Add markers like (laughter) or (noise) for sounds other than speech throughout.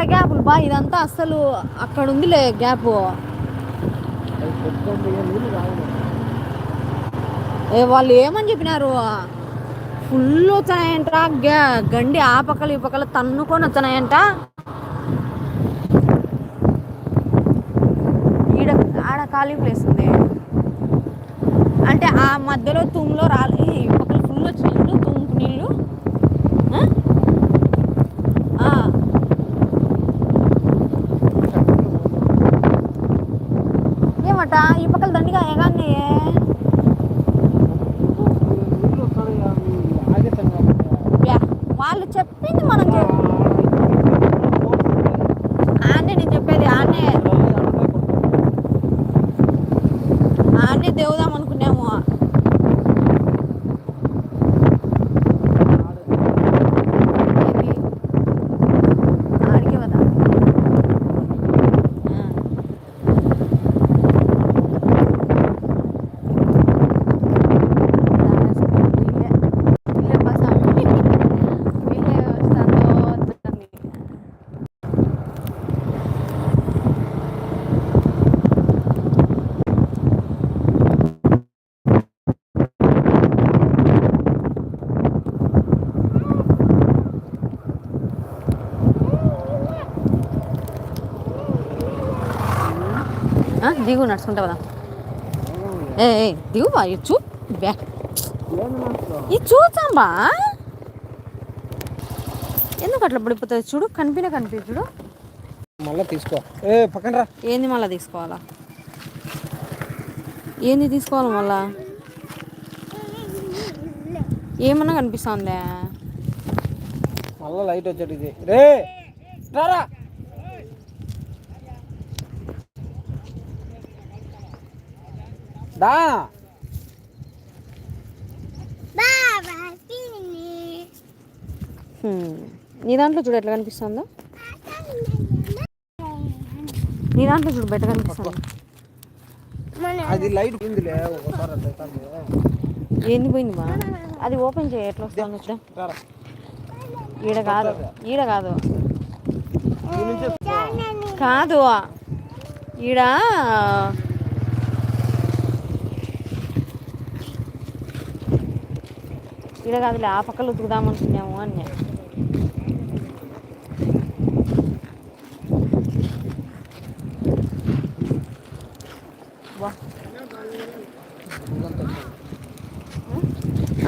ఎక్కడ గ్యాపులు బా ఇదంతా అస్సలు అక్కడ ఉందిలే గ్యాప్. ఏ వాళ్ళు ఏమని చెప్పినారు? ఫుల్ వచ్చినాయంట గ- గండి ఆ పక్కల ఈ పక్కల తన్నుకొని వచ్చినాయంట ఈడ ఆడ ఖాళీ ప్లేస్ ఉంది. అంటే ఆ మధ్యలో తుమ్లో రాలే ఈ పక్కన ఫుల్ వచ్చినాయి తుమ్ము నీళ్ళు. ఆ? నీళ్ళు ఏమట ఈ పక్కల దండిగా ఎగానే నీళ్ళు వస్తాయి ఆగేతాం కాబట్టి. యా, వాళ్ళు చెప్పింది మనం చెప్ ఆనే నేను చెప్పేది ఆనే ఆనే దేవుదాం అనుకున్నాము ఏంటి? ఆడికే కదా ఆ. వీళ్ళే వీళ్ళే బస్ ఆపి, వీళ్ళే వస్తాందో వద్దని. ఆ, దిగు నడుచుకుంటా కదా ఏ దిగు బా ఇది చూ ఇది చూసాంబా ఎందుకు అట్లా పడిపోతుంది? చూడు కనిపిన కనిపి చూడు. మళ్ళీ తీసుకో. ఏ పక్కన రా. ఏంది మళ్ళీ తీసుకోవాలా? ఏంది తీసుకోవాలి మళ్ళా? ఏమన్నా కనిపిస్తుందా? మళ్ళీ లైట్ వచ్చాడు ఇది రే రారా. దా. హ్మ్. నీ దాంట్లో చూడు ఎట్లా కనిపిస్తుందో. నీ దాంట్లో చూడు బెటర్ కనిపిస్తుంది. అది లైట్ పోయిందిలే ఒకసారి. ఏంది పోయింది మా? అది ఓపెన్ చేయి ఎట్లా వస్తుందో రారా. ఈడ కాదు ఈడ కాదు. కాదు. ఈడ ఈడ కాదులే ఆ పక్కలో ఉతుకుదాం అనుకున్నాము అని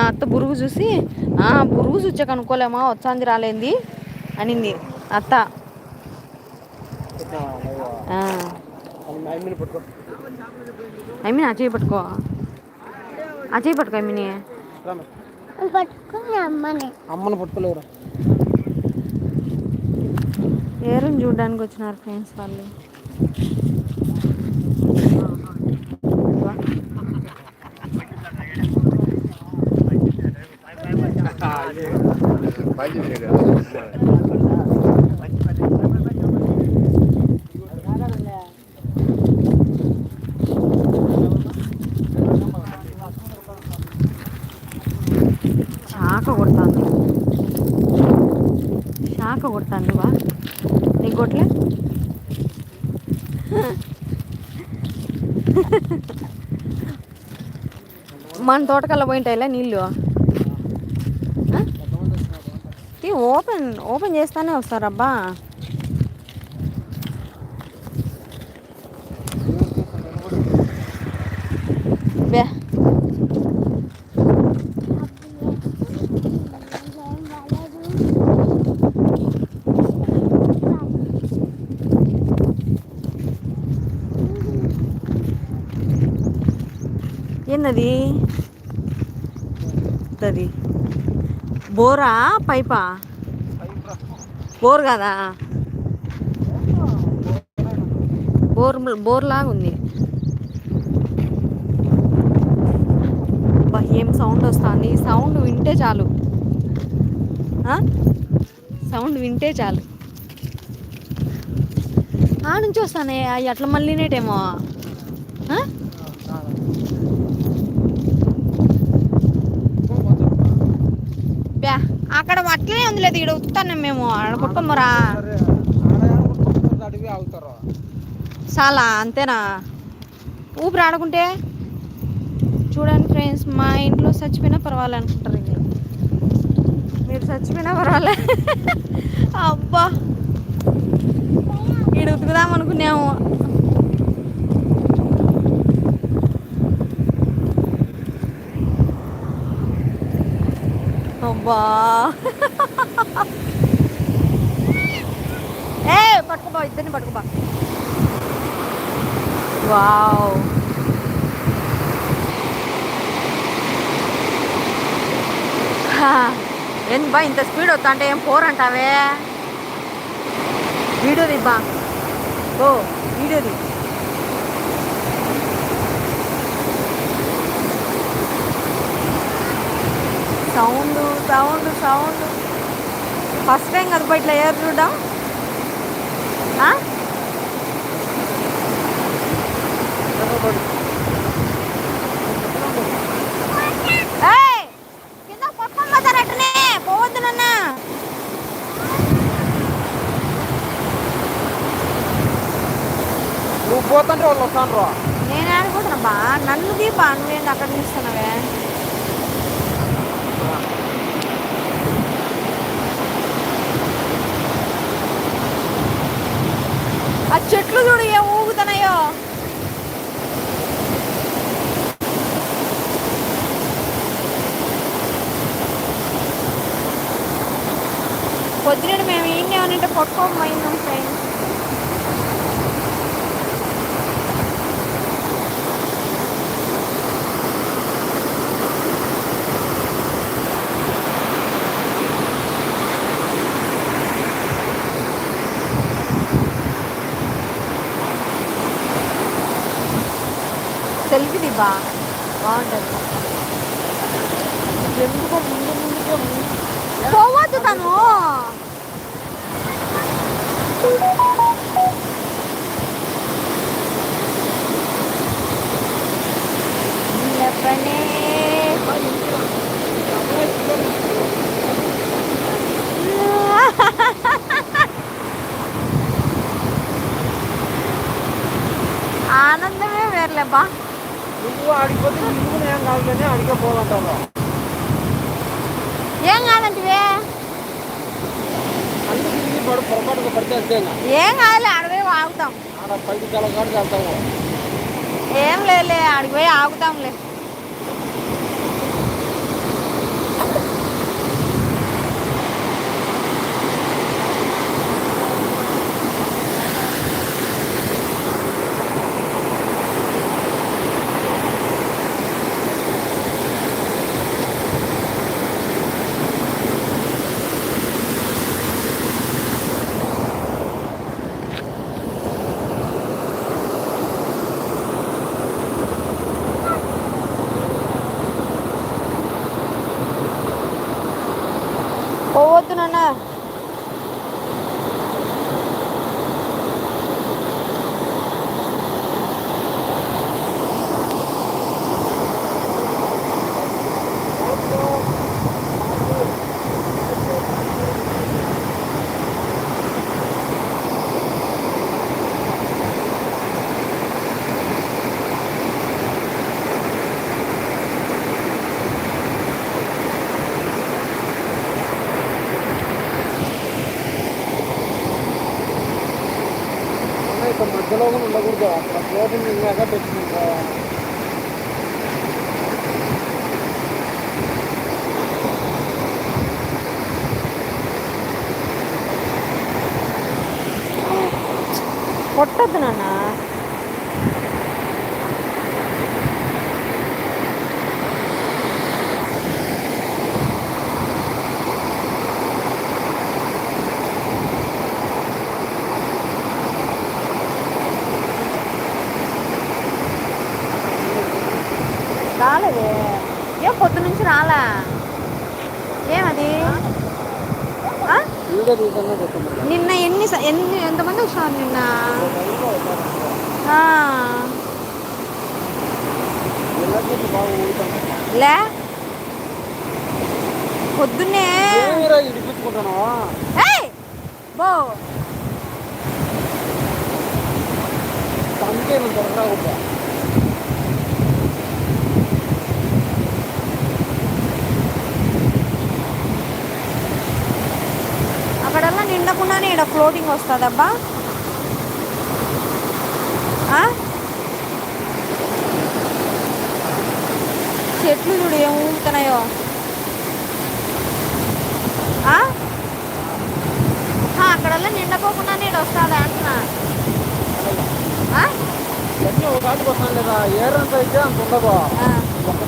అత్త బురుగు చూసి ఆ బురుగు చూచా కనుక్కోలేమా వచ్చాంది రాలేంది అనింది అత్త. ఐ మీన్ ఆ. చేయి పట్టుకో. ఆ చేయి పట్టుకో ఐ మీన్. పట్టుకుని అమ్మని. అమ్మని పట్టుకోలేవురా. ఏరుని చూడడానికి వచ్చినారు ఫ్రెండ్స్ వాళ్ళు. వా. ఇంకా కొడతాను వా నీకు కొట్లే మన తోటకల్లా పోయింటాయిలే నీళ్ళు. ఓపెన్ ఓపెన్ చేస్తానే వస్తారబ్బా బే ఏందది అది బోరా పైపా? బోర్ కదా? బోర్ బోర్ లాగా ఉంది. ఏం సౌండ్ వస్తుంది? సౌండ్ వింటే చాలు. సౌండ్ వింటే చాలు. ఆ నుంచి వస్తానే అవి అట్లా మళ్ళీనేటేమో. అక్కడ అట్లే లేదు. ఇక్కడ ఉత్తున్నాం మేము. ఆడ కుటుంబరా చాలా అంతేనా? ఊపిరి ఆడుకుంటే? చూడండి ఫ్రెండ్స్ మా ఇంట్లో చచ్చిపోయినా పర్వాలే అనుకుంటారు ఇక్కడ మీరు చచ్చిపోయినా పర్వాలే. అబ్బా! ఇక్కడ ఉతుకుదాం అనుకున్నాము. అబ్బా. ఏ పట్టుకోబా ఇద్దరిని పట్టుకోబా వావ్. ఏంది బా ఇంత స్పీడ్ వస్తా అంటే ఏం పోరంటావే వీడియోది బా. ఓ వీడియోది. Sound sound sound. First time కదా బా ఇట్లా ఏర్ చూడడం? పోవద్దు నాన్న. నువ్వు పోతుంటే వాళ్ళు వస్తాను రా నేను అనుకుంటున్నా బా. నన్ను దీపా. నువ్వేంది అక్కడ నిలుస్తున్నావే? ఆ చెట్లు చూడు ఏం ఊగుతున్నాయో. పొద్దున మేము ఏం చేయాలంటే పట్టుకోము సెల్ఫీ దిబ్బా బాగుంటుంది ఎందుకో ముందు ముందుకే ముందు పోవద్దు తను నువ్వు ఆడిపోతే నువ్వు ఏం కాదు కానీ అడిగే పోదంటావు ఏం కాదంటివే అన్ని తిరిగి పడు పొరపాటుగా పడితే అంతేనా ఏం కాదులే అడవి ఆగుతాం ఆడ పైకి తెలగాడు వెళ్తాము ఏం లేదులే ఆడికి పోయి ఆగుతాంలే పోవద్దు నాన్న అన్న ఇక్కడ మధ్యలో కూడా ఉండకూడదు అక్కడ ఫ్లోటింగ్ ఇందాక పెట్టింది కొట్టద్దు నాన్న రాలేదే ఏం పొద్దు నుంచి రాలా ఏమది ఆ? వీడియో తీసన్నా చెప్తాను నిన్న ఎన్ని స- ఎన్ని ఎంతమంది వచ్చినారు నిన్న ఆ, వెళ్ళకపోతే బాగా ఊగుతాను లే పొద్దున్నే ఏమిరా ఇడిపించుకుంటున్నావా ఏయ్! బో నేను దొరకరా నిండకుండానే ఇక్కడ ఫ్లోటింగ్ వస్తుందబ్బా? చెట్లు చూడు ఏం ఊగుతున్నాయో? ఆ, అక్కడల్లా నిండకోకుండానే ఇక్కడ వస్తుందా అంటున్నా? ఇవన్నీ ఒక ఆటకు వస్తాను లేదా ఏరంత అయితే అంత ఉండదు. ఒక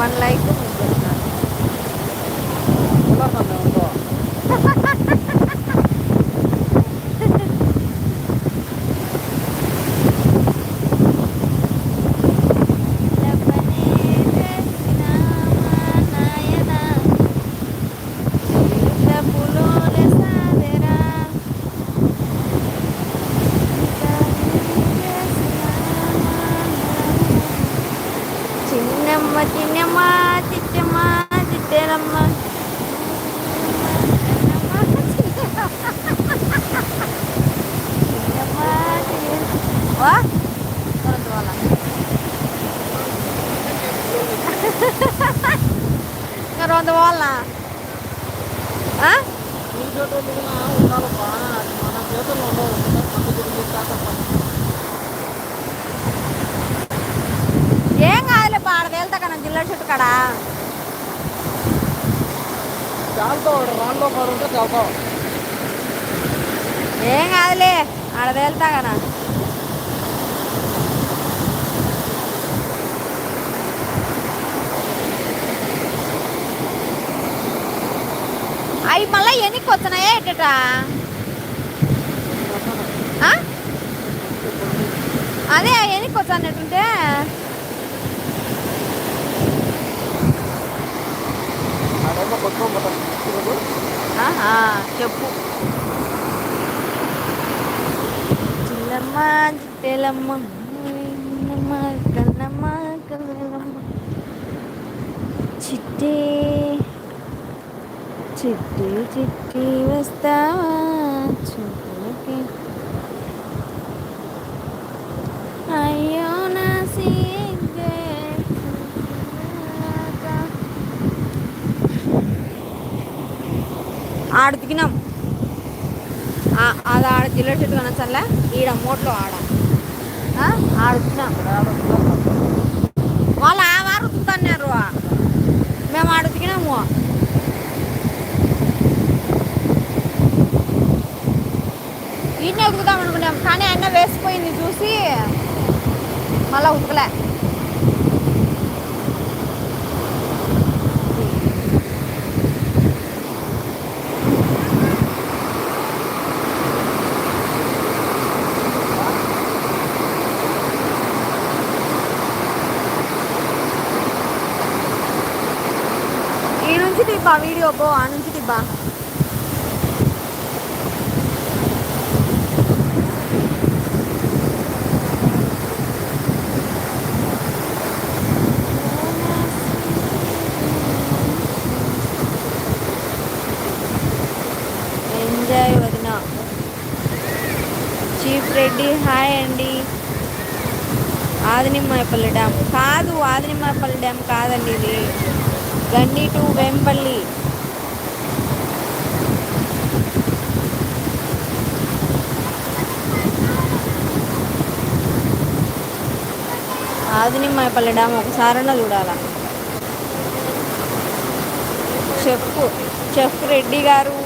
one like. కాక ఏం కాదులే పాడ తేలుతా కదా జిల్లా చుట్టూ కాడ? ఏం కాదులే ఆడ తేలుతా కదా. అవి మళ్ళీ వస్తున్నాయా ఎట్టట ఆ? అదే ఎన్ని వచ్చానట్టుంటే అదేమో చెప్పు. చిన్నమ్మ చిట్టెలమ్మ కన్నమ్మ కన్నమ్మ చిట్టే చిట్టి చిట్టి వస్తావా చూపులకి అయ్యో నా సిగ్గే ఆడ దిగినాం అది ఆడ జిల్ల చెట్టు కనసల్లా ఈడ మోట్లో ఆడ. ఆడుతున్నాం. వాళ్ళు ఆ వారు మేము ఆడ ఈయనే ఉతుకుదాం అనుకున్నాం కానీ అన్న వేసిపోయింది చూసి మళ్ళా ఉతకలే. ఈ నుంచి తిబ్బా వీడియో పో ఆ నుంచి తిబ్బా ఆదినిమ్మాయపల్లి డ్యామ్. కాదు ఆదినిమ్మాయపల్లి డ్యామ్ కాదండి ఇది. గండి టు వేంపల్లి. ఆదినిమ్మాయపల్లి డ్యామ్ ఒకసారన్నా చూడాలా. చెఫ్ చెఫ్ రెడ్డి గారు.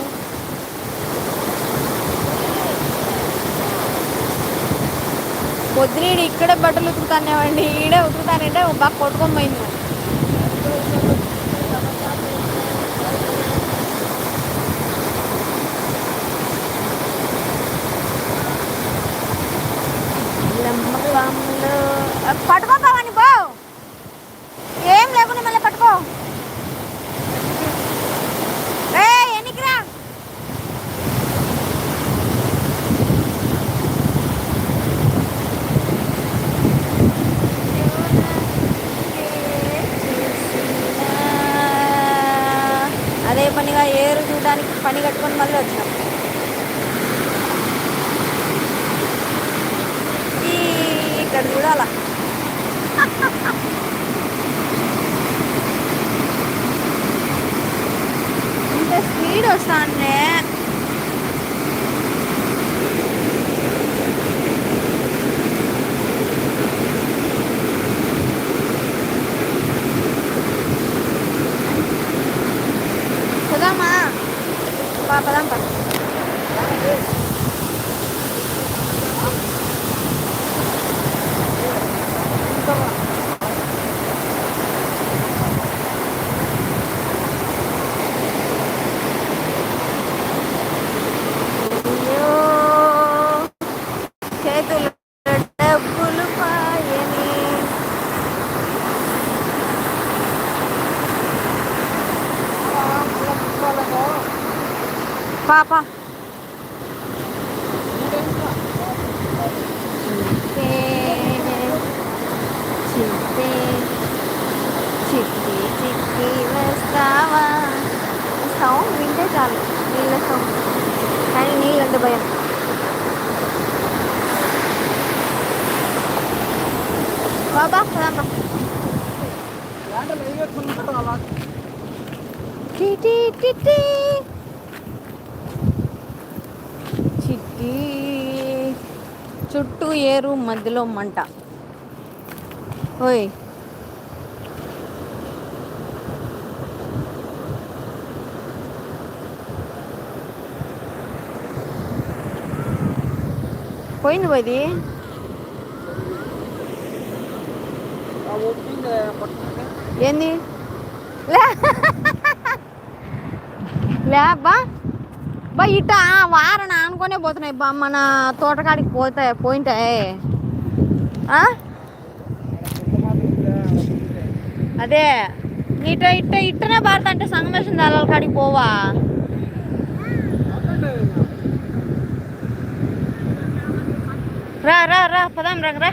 పొద్దున ఇక్కడే బట్టలు ఉతుకుతానేవండి ఈడే ఉతుకుతానంటే బాగా కొట్టుకొని పోయింది మరి. లంబకంలో పట్టుకో పవని పో ఏం లేకుండా మళ్ళీ పట్టుకో రే ఎన్నికిరా అదే పనిగా ఏరు చూడడానికి పని కట్టుకొని మళ్ళీ వచ్చినాం ఈ ఇక్కడ చూడాల ఇంత స్పీడ్ వస్తానే పోదామా పా పదాం పా అయ్యో, చేతులు డబ్బులు పాయని పాప చిట్టే చిట్టే చిట్టి చిట్టి వస్తావా సౌండ్ వింటే చాలు నీళ్ళ సౌండ్ పెద్ద భయం బాబా చిట్టి చుట్టూ ఏరు మధ్యలో మంట. ఓయ్. పోయింది పోయింది ఏంది? లేబ్బా బా ఇట ఇట్ట అనుకునే పోతున్నాయి. బా మన తోటకాడికి పోతాయి పోయింటాయి అదే. ఇట్ట ఇట్ట ఇట్టనే పారుతుంటే సంగమేషన్ దళాల కాడికి పోవా. రా రా రా పదాం రా రా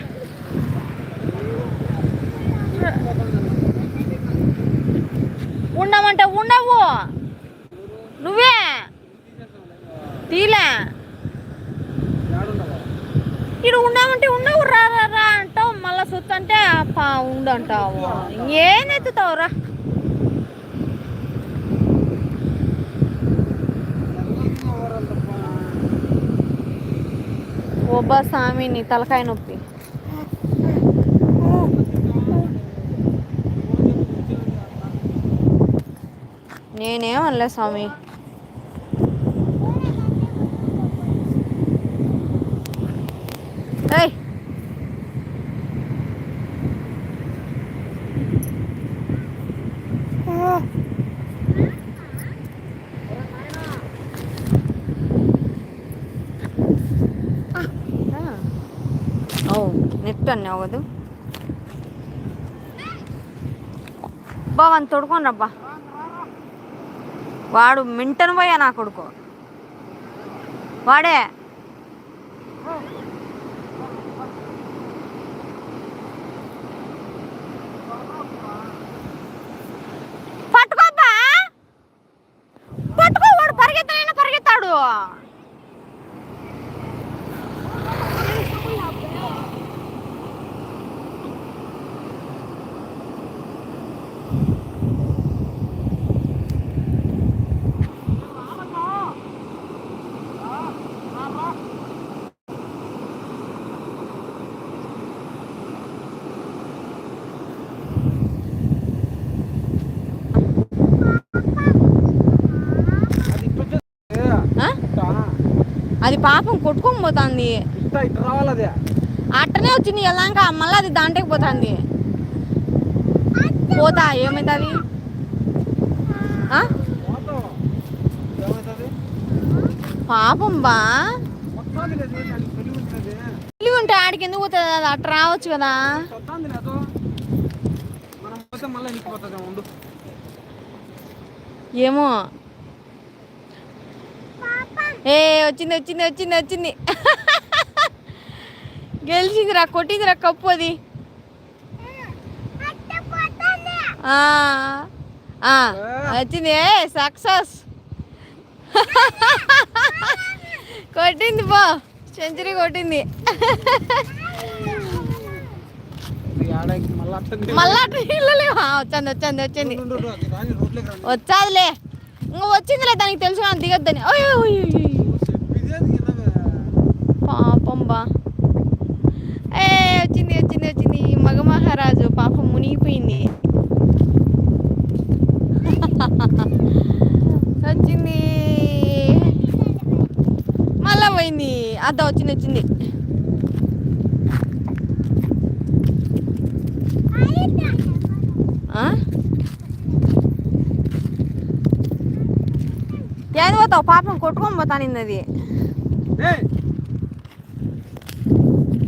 ఉండమంటే ఉండవు నువ్వే తీలే ఇడు ఉండమంటే ఉండవు రా రా రా అంటావు మళ్ళా సుత్త అంటే పా ఉండు అంటావు ఏం ఎత్తుతావు రా ఒబ్బా స్వామి నీ తలకాయ నొప్పి నేనేమనలే స్వామి ఏయ్ నెట్ అన్నావు కదా. బావని తొడుకోని రబ్బా వాడు మింటను పోయా నా కొడుకు. వాడే పట్టుకోబ్బా పట్టుకో వాడు పరిగెత్తనైనా పరిగెత్తాడు పాపం కొట్టుకొని పోతుంది. అట్టనే వచ్చింది వెళ్ళాక మళ్ళీ అది దాంట్లోకి పోతుంది. పోతా ఏమవుతుంది పాపం బా. తెలివి ఉంటే ఆడికి ఎందుకు పోతుంది అది? అట్ట రావచ్చు కదా. ఏమో. ఏ వచ్చింది వచ్చింది వచ్చింది వచ్చింది. (laughs) గెలిచిందిరా కొట్టిందిరా కప్పు అది. ఆ, ఆ, వచ్చింది సక్సెస్. (laughs) కొట్టింది పో సెంచరీ కొట్టింది. మళ్ళీ వచ్చింది వచ్చింది వచ్చింది. వచ్చాదిలే. ఇంకా వచ్చిందిలే దానికి తెలుసు దిగొద్దని. ఓయ్ ఓయ్ ఓయ్ ఓయ్. చెప్పిదేది ఇలాగే. పాపం ఏ వచ్చింది వచ్చింది వచ్చింది మగ మహారాజు పాపం మునిగిపోయింది వచ్చింది మళ్ళా పోయింది అద్ద వచ్చింది వచ్చింది ఆ? ఏది పోతావు? పాపం కొట్టుకొని పోతానింది అది